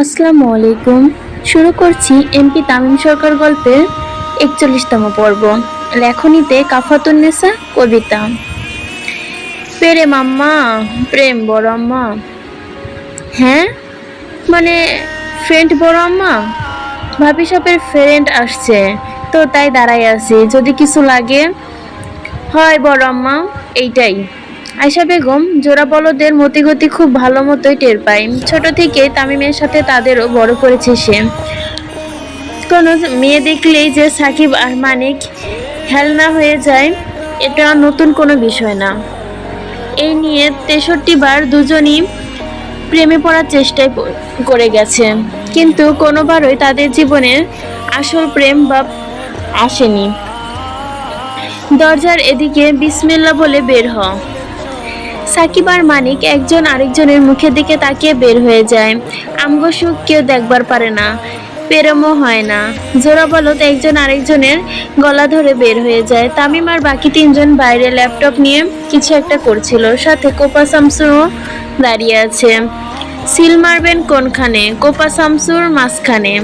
আসসালামু আলাইকুম। শুরু করছি এমপি তামিম সরকার গল্পের একচল্লিশতম পর্ব। লেখনীতে কাফাতুন্নেসা কবিতা। প্রেম আম্মা প্রেম বড় আম্মা। হ্যাঁ? মানে ফ্রেন্ড বড় আম্মা? ভাবি সাপের ফ্রেন্ড আসছে, তো তাই দাঁড়াই আছি। যদি কিছু লাগে, হয় বড় আম্মা, এইটাই। আয়শা বেগম জোড়া বলদের মতিগতি খুব ভালো মতোই টের পায়। ছোট থেকে তামিমের সাথে তাদেরও বড় করেছে সে। কোনো মেয়ে দেখলেই যে সাকিব আর মানিক হেলনা হয়ে যায়, এটা নতুন কোনো বিষয় না। এই নিয়ে তেষট্টি বার দুজনই প্রেমে পড়ার চেষ্টায় করে গেছে। কিন্তু কোনোবারই তাদের জীবনের আসল প্রেম বা আসেনি। দরজার এদিকে বিসমিল্লা বলে বের হ। সাকিব আর মানিক একজন আরেকজনের মুখের দিকে তাকিয়ে বের হয়ে যায়। আমগো সুখ কেউ দেখবার পারে না, পেরমও হয় না। জোড়া বলত একজন আরেকজনের গলা ধরে বের হয়ে যায়। তামিম আর বাকি তিনজন বাইরে ল্যাপটপ নিয়ে কিছু একটা করছিল। সাথে কোপা শামসুরও দাঁড়িয়ে আছে। সিল মারবেন কোনখানে? কোপা শামসুর মাঝখানে।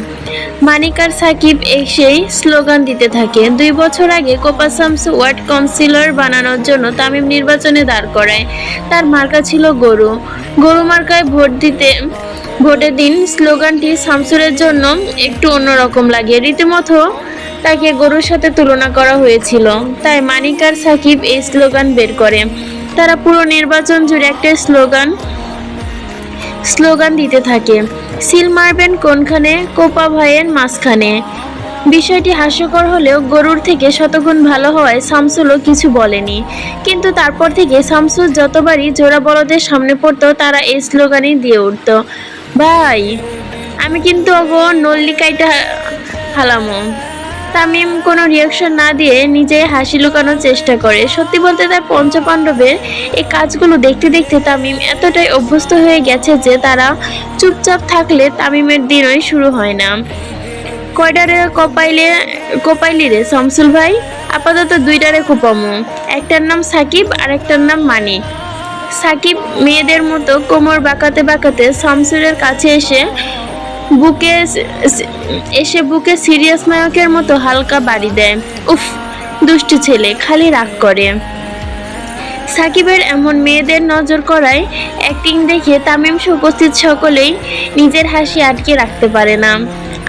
মানিক আর সাকিব এসেই স্লোগান দিতে থাকে। দুই বছর আগে কোপা শামসু ওয়ার্ড কাউন্সিলর বানানোর জন্য তামিম নির্বাচনে দাঁড় করায়। তার মার্কা ছিল গরু। গরু মার্কায় ভোট দিতে ভোটের দিন স্লোগানটি শামসুরের জন্য একটু অন্যরকম লাগে। রীতিমতো তাকে গরুর সাথে তুলনা করা হয়েছিল। তাই মানিকার সাকিব এই স্লোগান বের করে। তারা পুরো নির্বাচন জুড়ে একটা স্লোগান স্লোগান দিতে থাকে। সিল মারবেন কোনখানে? কোপা ভাইয়ের মাঝখানে। বিষয়টি হাস্যকর হলেও গরুর থেকে শতগুণ ভালো হওয়ায় শামসুলও কিছু বলেনি। কিন্তু তারপর থেকে শামসুল যতবারই জোড়া বলদের সামনে পড়তো, তারা এই স্লোগানই দিয়ে উঠত। ভাই, আমি কিন্তু অগো নল্লিকাইটা হালামো। তামিম কোনো রিয়াকশন না দিয়ে নিজে হাসি লুকানোর চেষ্টা করে। সত্যি বলতে তার পঞ্চপাণ্ডবের এই কাজগুলো দেখতে দেখতে তামিম এতটাই অভ্যস্ত হয়ে গেছে যে তারা চুপচাপ থাকলে তামিমের দিনই শুরু হয় না। কয়ডারে কপাইলে, কপাইলি রে শামসুল ভাই? আপাতত দুইটারে কোপামু একটার নাম সাকিব আর একটার নাম মানিক সাকিব মেয়েদের মতো কোমর বাঁকাতে বাঁকাতে শামসুরের কাছে এসে বুকে এসে বুকে সিরিয়াস নায়কের মতো হালকা বাড়ি দেয়। উফ, দুষ্টু ছেলে, খালি রাগ করে। সাকিবের এমন মেয়েদের নজর করায় অ্যাক্টিং দেখে তামিম উপস্থিত সকলেই নিজের হাসি আটকে রাখতে পারে না।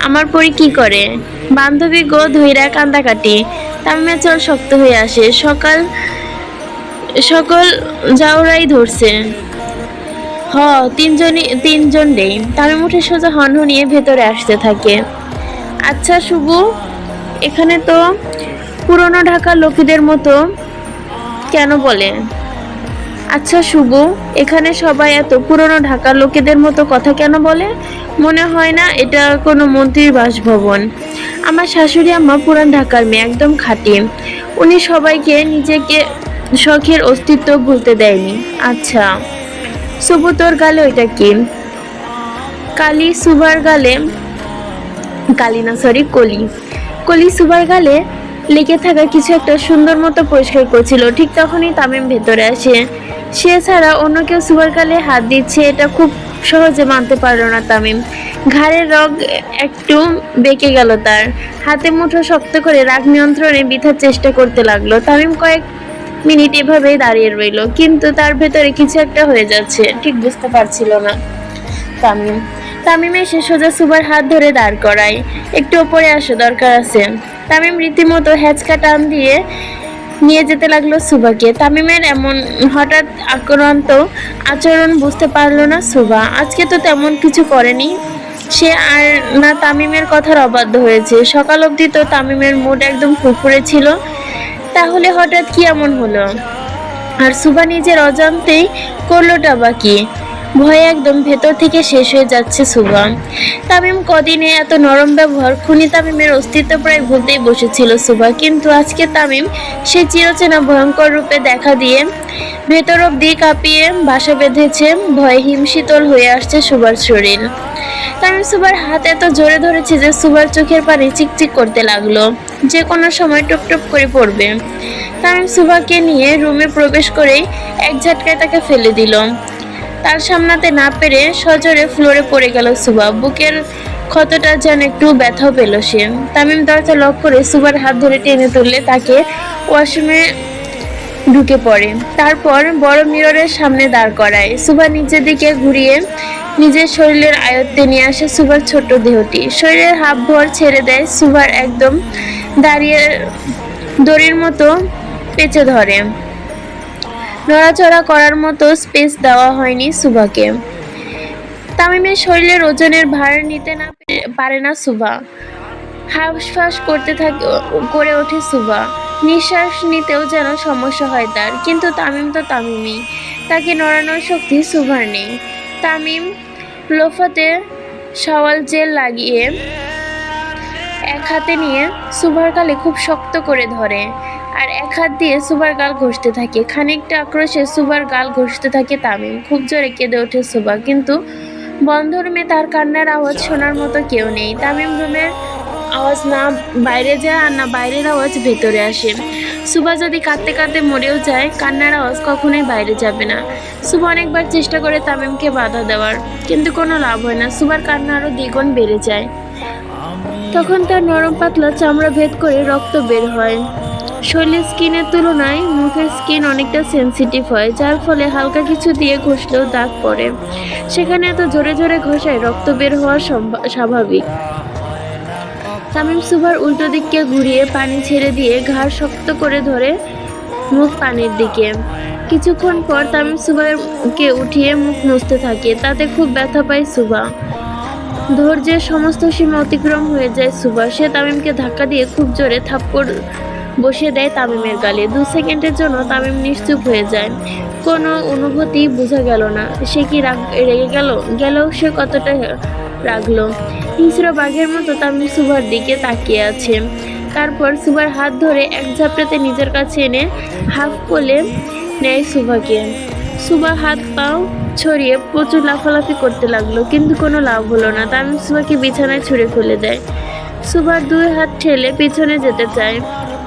আমার পরি কি করে? বান্ধবী গো ধৈরা কান্দাকাটি। তামিমের চল শক্ত হয়ে আসে। সকাল, সকল যাওরাই ধরছে। হ, তিনজনই তিনজন নেই তামিম উঠে সোজা হন নিয়ে ভেতরে আসতে থাকে। আচ্ছা শুভ, এখানে তো পুরনো ঢাকার লোকেদের মতো কেন বলে? আচ্ছা শুভ, এখানে সবাই এত পুরনো ঢাকার লোকেদের মতো কথা কেন বলে? মনে হয় না এটা কোনো মন্ত্রীর বাসভবন। আমার শাশুড়ি আম্মা পুরান ঢাকার মেয়ে, একদম খাঁটি। উনি সবাইকে নিজেকে শখের অস্তিত্ব ভুলতে দেয়নি। আচ্ছা। শুভ তোর গালে ওইটা কি? কালি সুভার গালে, কালি না সরি কলি। কলি সুভার গালে লেগে থাকা কিছু একটা সুন্দর মতো পরিষ্কার করছিল। ঠিক তখনই তামিম ভেতরে আসে। সে ছাড়া অন্য কেউ সুভার গালে হাত দিচ্ছে এটা খুব সহজে মানতে পারল না তামিম। ঘাড়ের রগ একটু বেঁকে গেল তার। হাতে মুঠো শক্ত করে রাগ নিয়ন্ত্রণে বিথার চেষ্টা করতে লাগল। তামিম কয়েক মিনিট এভাবেই দাঁড়িয়ে রইল, কিন্তু তার ভেতরে কিছু একটা হয়ে যাচ্ছে, ঠিক বুঝতে পারছিল না। তামিম তামিম এসে সোজা সুবার হাত ধরে দাঁড় করায়, একটু ওপরে আসো দরকার আছে। তামিম রীতিমতো হ্যাচকা টান দিয়ে নিয়ে যেতে লাগল সুবাকে। তামিমের এমন হঠাৎ আক্রান্ত আচরণ বুঝতে পারল না সুবা। আজকে তো তেমন কিছু করেনি। সে আর না তামিমের কথার অবাধ্য হয়েছে। সকাল অবধি তো তামিমের মুড একদম ফুরফুরে ছিল। তাহলে হঠাৎ কি এমন হলো? আর সুবা নিজের অজান্তেই করলোটা বা কি? ভয়ে একদম ভেতর থেকে শেষ হয়ে যাচ্ছে সুবা। তামিম কদিনে এত নরম ব্যবহার খুনি তামিমের অস্তিত্ব প্রায় ভুলতেই বসেছিল সুবা। কিন্তু আজকে তামিম সে চিরচেনা ভয়ঙ্কর রূপে দেখা দিয়ে ভেতর অব্দি কাঁপিয়ে বাসা বেঁধেছে, ভয়ে হিমশীতল হয়ে আসছে সুবার শরীর। তামিম সুবার হাত এত জোরে ধরেছে যে সুবার চোখের পানি চিকচিক করতে লাগল। যে কোনো সময় টুপ টুপ করে পড়বে। তামিম সুভাকে নিয়ে রুমে প্রবেশ করেই এক ঝটকায় তাকে ফেলে দিল। তার সামনাতে না পেরে সজোরে ফ্লোরে পড়ে গেল সুবা বুকের ক্ষতটা যেন একটু ব্যথাও পেল সে। তামিম দরজা লক করে সুবার হাত ধরে টেনে তুললে তাকে ওয়াশরুমে ঢুকে পড়ে। তারপর বড় মিররের সামনে দাঁড় করায়। সুভা নিচের দিকে ঘুরিয়ে নিজের শরীরের আয়ত্তে নিয়ে আসে সুভার ছোট্ট দেহটি। শরীরের হাফ ভর ছেড়ে দেয় সুভার একদম দাঁড়িয়ে দড়ির মতো পেঁচে ধরে। নড়াচড়া করার মতো স্পেস দেওয়া হয়নি সুভাকে। তামিমের শরীরের ওজনের ভার নিতে না পারে না সুবা হাঁসফাঁস করতে থাকে, করে ওঠে সুবা নিঃশ্বাস নিতেও যেন সমস্যা হয় তার। কিন্তু তামিম তো তামিমই। তাকে নড়ানোর শক্তি সুভার নেই। তামিম লোফাতে সওয়াল জেল লাগিয়ে এক হাতে নিয়ে সুভার গালে খুব শক্ত করে ধরে আর এক হাত দিয়ে সুবার গাল ঘষতে থাকে। খানিকটা আক্রোশে সুবার গাল ঘষতে থাকে তামিম। খুব জোরে কেঁদে ওঠে সুবা কিন্তু বন্ধ রুমে তার কান্নার আওয়াজ শোনার মতো কেউ নেই। তামিম রুমের আওয়াজ না, বাইরে যায় আর না বাইরের আওয়াজ ভেতরে আসে। সুবা যদি কাঁদতে কাঁদতে মরেও যায়, কান্নার আওয়াজ কখনোই বাইরে যাবে না। সুবা অনেকবার চেষ্টা করে তামিমকে বাধা দেওয়ার, কিন্তু কোনো লাভ হয় না। সুবার কান্না আরও দ্বিগুণ বেড়ে যায়। তখন তার নরম পাতলা চামড়া ভেদ করে রক্ত বের হয়। শরীরের স্কিনের তুলনায় মুখের স্কিন অনেকটা সেনসিটিভ হয়, যার ফলে হালকা কিছু দিয়ে ঘষলেও দাগ পড়ে। সেখানে এত জোরে জোরে ঘষায় রক্ত বের হওয়া স্বাভাবিক। তামিম সুভার উল্টো দিককে ঘুরিয়ে পানি ছেড়ে দিয়ে ঘাড় শক্ত করে ধরে মুখ পানির দিকে। কিছুক্ষণ পর তামিম সুভারকে উঠিয়ে মুখ মুছতে থাকে, তাতে খুব ব্যথা পায় সুভা। ধৈর্যের সমস্ত সীমা অতিক্রম হয়ে যায় সুভা। সে তামিমকে ধাক্কা দিয়ে খুব জোরে থাপ্পড় বসে দেয় তামিমের গালে। দু সেকেন্ডের জন্য তামিম নিশ্চুপ হয়ে যায়। কোনো অনুভূতি বোঝা গেল না। সে কি রাগ রেগে গেল? গেলেও সে কতটা রাগলো? হিংস্র বাঘের মতো তামিম সুভার দিকে তাকিয়ে আছে। তারপর সুভার হাত ধরে এক ঝাপটাতে নিজের কাছে এনে হাফ কোলে নেয় সুভাকে। সুভা হাত পাও ছড়িয়ে প্রচুর লাফালাফি করতে লাগল, কিন্তু কোনো লাভ হলো না। তামিম সুভাকে বিছানায় ছুঁড়ে ফেলে দেয়। সুভার দুই হাত ঠেলে পিছনে যেতে চায়,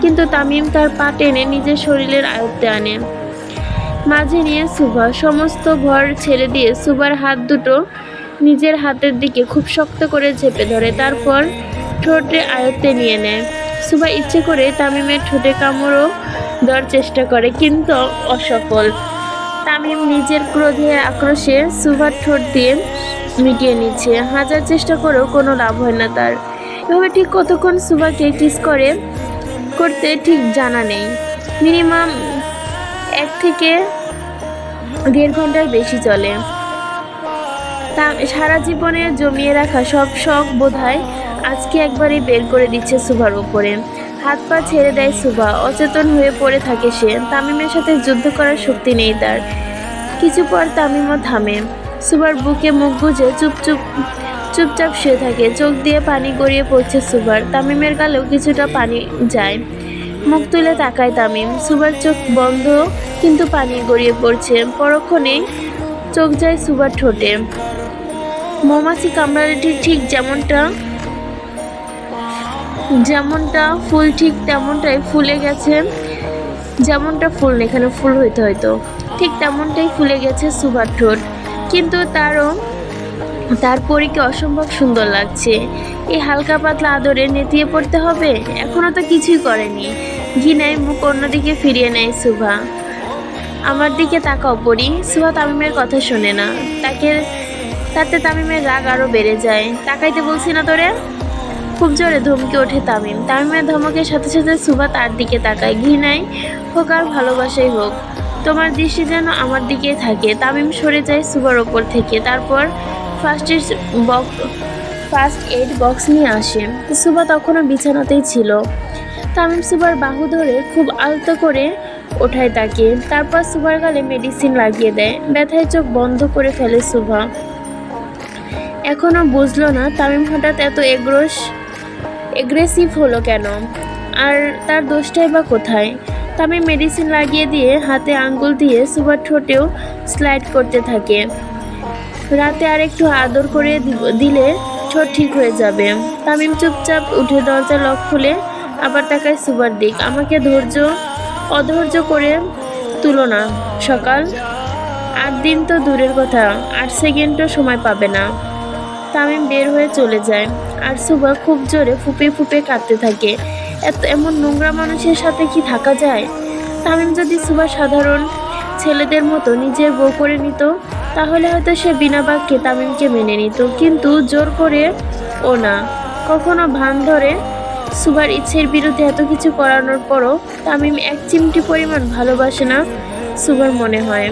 কিন্তু তামিম তার পা টেনে নিজের শরীরের আয়ত্তে আনে। মাঝে নিয়ে সুভা সমস্ত ভর ছেড়ে দিয়ে সুভার হাত দুটো নিজের হাতের দিকে খুব শক্ত করে চেপে ধরে, তারপর ঠোঁটে আয়ত্তে নিয়ে নেয়। সুভা ইচ্ছে করে তামিমের ঠোঁটে কামড়ও দেওয়ার চেষ্টা করে, কিন্তু অসফল। তামিম নিজের ক্রোধে আক্রোশে সুভার ঠোঁট দিয়ে মিটিয়ে নিচ্ছে। হাজার চেষ্টা করেও কোনো লাভ হয় না তার। এভাবে ঠিক কতক্ষণ সুভাকে কিস করে, করতে ঠিক জানা নেই। মিনিমাম এক থেকে দেড় ঘণ্টার বেশি চলে। সারা জীবনে জমিয়ে রাখা সব শখ বোধহয় আজকে একবারই বের করে দিচ্ছে সুভার উপরে। হাত পা ছেড়ে দেয় সুভা, অচেতন হয়ে পড়ে থাকে সে। তামিমের সাথে যুদ্ধ করার শক্তি নেই তার। কিছু পর তামিমও থামে। সুভার বুকে মুখ গুজে চুপচুপ চুপচাপ শুয়ে থাকে। চোখ দিয়ে পানি গড়িয়ে পড়ছে সুভার। তামিমের গালেও কিছুটা পানি যায়। মুখ তুলে তাকায় তামিম। সুভার চোখ বন্ধ, কিন্তু পানি গড়িয়ে পড়ছে। পরক্ষণেই চোখ যায় সুভার ঠোঁটে। মৌমাছি কামড়ালেটি ঠিক যেমনটা যেমনটা ফুল ঠিক তেমনটাই ফুলে গেছে। যেমনটা ফুল এখানে ফুল হইতে হয়তো ঠিক তেমনটাই ফুলে গেছে সুভার ঠোঁট কিন্তু তারও, তার পরীকে অসম্ভব সুন্দর লাগছে। এই হালকা পাতলা আদরে নেতিয়ে পড়তে হবে? এখনও তো কিছুই করেনি। ঘৃণায় মুখ অন্যদিকে ফিরিয়ে নেয় সুভা। আমার দিকে তাকাও পড়ি সুভা তামিমের কথা শোনে না। তাকে তাতে তামিমের রাগ আরও বেড়ে যায়। তাকাইতে বলছি না তোরে? খুব জোরে ধমকে ওঠে তামিম। তামিমের ধমকের সাথে সাথে সুভা তার দিকে তাকায়। ঘৃণায় হোক আর ভালোবাসাই হোক, তোমার দৃষ্টি যেন আমার দিকেই থাকে। তামিম সরে যায় সুভার ওপর থেকে। তারপর first aid box first aid box নিয়ে আসে। সুভা তখনও বিছানাতেই ছিল। তামিম সুভার বাহু ধরে খুব আলতো করে ওঠায় তাকে। তারপর সুভার গালে মেডিসিন লাগিয়ে দেয়। ব্যথায় চোখ বন্ধ করে ফেলে সুভা। এখনও বুঝলো না তামিম হঠাৎ এত এগ্রস এগ্রেসিভ হলো কেন? আর তার দোষটাই বা কোথায়? তামিম মেডিসিন লাগিয়ে দিয়ে হাতে আঙ্গুল দিয়ে সুভার ঠোঁটেও স্লাইড করতে থাকে। রাতে আর একটু আদর করে দিলে ঠোঁট ঠিক হয়ে যাবে। তামিম চুপচাপ উঠে দরজা লক খুলে আবার তাকায় সুবার দিক। আমাকে ধৈর্য, অধৈর্য করে তুলো না সকাল, আট দিন তো দূরের কথা, আট সেকেন্ডও সময় পাবে না। তামিম বের হয়ে চলে যায়। আর সুবা খুব জোরে ফুপে ফুপে কাঁদতে থাকে। এত এমন নোংরা মানুষের সাথে কি থাকা যায়? তামিম যদি সুবা সাধারণ ছেলেদের মতো নিজের বউ করে নিত, তাহলে হয়তো সে বিনা বাক্যে তামিমকে মেনে নিত। কিন্তু জোর করে ও না। কখনো ভান ধরে সুবার ইচ্ছের বিরুদ্ধে এত কিছু করানোর পরও তামিম এক চিমটি পরিমাণ ভালোবাসে না সুবার মনে হয়।